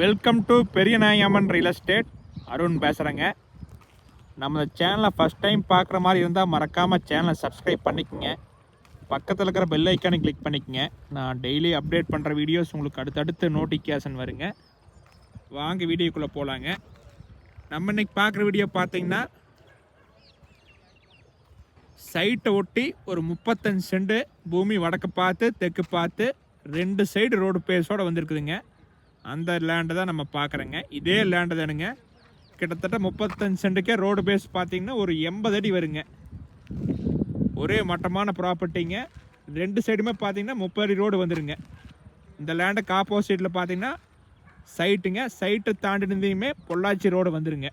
Welcome to பெரிய நாயம்மன் real estate Arun பேசுகிறேங்க நம்ம சேனலை ஃபஸ்ட் டைம் பார்க்குற மாதிரி இருந்தால் மறக்காமல் சேனலை சப்ஸ்கிரைப் பண்ணிக்கோங்க. பக்கத்தில் இருக்கிற பெல் ஐக்கானை கிளிக் பண்ணிக்கோங்க. நான் டெய்லி அப்டேட் பண்ணுற வீடியோஸ் உங்களுக்கு அடுத்தடுத்து நோட்டிஃபிகேஷன் வருங்க. வாங்க வீடியோக்குள்ளே போகலாங்க நம்ம இன்றைக்கி பார்க்குற வீடியோ பார்த்தீங்கன்னா சைட்டை ஒட்டி ஒரு முப்பத்தஞ்சு செண்டு பூமி வடக்கு பார்த்து தெற்கு பார்த்து ரெண்டு சைடு ரோடு பேஸோட வந்திருக்குதுங்க. அந்த லேண்டை தான் நம்ம பார்க்குறேங்க இதே லேண்டு தானுங்க. கிட்டத்தட்ட முப்பத்தஞ்சு சென்ட்டுக்கே ரோடு பேஸ் பார்த்தீங்கன்னா ஒரு எண்பது அடி வருங்க. ஒரே மட்டமான ப்ராப்பர்ட்டிங்க ரெண்டு சைடுமே பார்த்தீங்கன்னா முப்பது அடி ரோடு வந்துடுங்க இந்த லேண்டுக்கு ஆப்போசிட்டில் பார்த்தீங்கன்னா சைட்டுங்க சைட்டை தாண்டினதையுமே பொள்ளாச்சி ரோடு வந்துடுங்க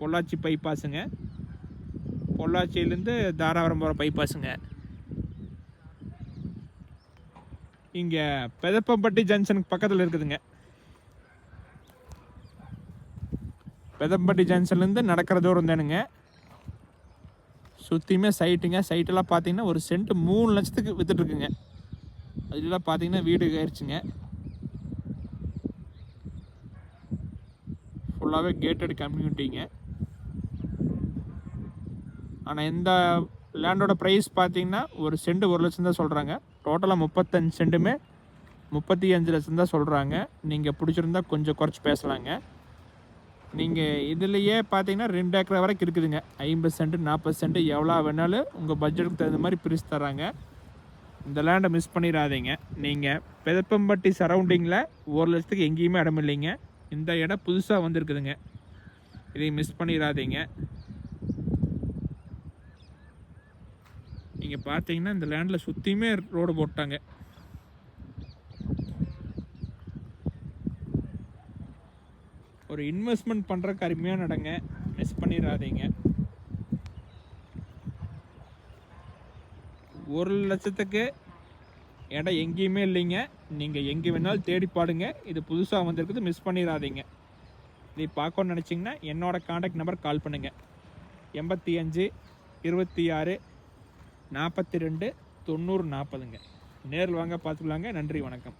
பொள்ளாச்சி பைபாஸுங்க பொள்ளாச்சியிலேருந்து தாராபுரம் போகிற பைபாஸுங்க இங்கே பெதப்பம்பட்டி ஜங்ஷனுக்கு பக்கத்தில் இருக்குதுங்க. பெதம்பட்டி ஜங்ஷன்லேருந்து நடக்கிற தூரம் தானுங்க. சுற்றியுமே சைட்டுங்க சைட்டெல்லாம் பார்த்தீங்கன்னா ஒரு சென்ட் மூணு லட்சத்துக்கு விற்றுட்ருக்குங்க அதுலாம் பார்த்தீங்கன்னா வீடு ஆயிடுச்சுங்க ஃபுல்லாகவே கேட்டட் கம்யூனிட்டிங்க ஆனால் இந்த லேண்டோட ப்ரைஸ் பார்த்தீங்கன்னா ஒரு சென்ட் ஒரு லட்சம் தான் சொல்கிறாங்க டோட்டலாக முப்பத்தஞ்சு சென்ட்டுமே முப்பத்தி அஞ்சு லட்சம் தான் சொல்கிறாங்க நீங்கள் பிடிச்சிருந்தா கொஞ்சம் குறைச்சி பேசலாங்க. நீங்கள் இதுலேயே பார்த்தீங்கன்னா ரெண்டு ஏக்கரை வரைக்கும் இருக்குதுங்க. ஐம்பது சென்ட் நாற்பது சென்ட் எவ்வளோ வேணாலும் உங்கள் பட்ஜெட்டுக்கு தகுந்த மாதிரி பிரித்து தராங்க. இந்த லேண்டை மிஸ் பண்ணிடாதீங்க. நீங்கள் பெதப்பம்பட்டி சரௌண்டிங்கில் ஒரு லட்சத்துக்கு எங்கேயுமே இடம் இல்லைங்க. இந்த இடம் புதுசாக வந்திருக்குதுங்க. இதை மிஸ் பண்ணிடாதீங்க. நீங்கள் பார்த்தீங்கன்னா இந்த லேண்டில் சுற்றியுமே ரோடு போட்டாங்க. ஒரு இன்வெஸ்ட்மெண்ட் பண்ணுறக்கு அருமையான இடங்க மிஸ் பண்ணிடாதீங்க. ஒரு லட்சத்துக்கு இடம் எங்கேயுமே இல்லைங்க. நீங்கள் எங்கே வேணாலும் தேடி பாடுங்க இது புதுசாக வந்திருக்குது மிஸ் பண்ணிடாதீங்க. இதை பார்க்கணும்னு நினச்சிங்கன்னா என்னோடய காண்டாக்ட் நம்பர் கால் பண்ணுங்கள் எண்பத்தி அஞ்சு இருபத்தி ஆறு நாற்பத்தி ரெண்டு தொண்ணூறு நாற்பதுங்க. நேரில் வாங்க பார்த்துக்கலாங்க. நன்றி வணக்கம்.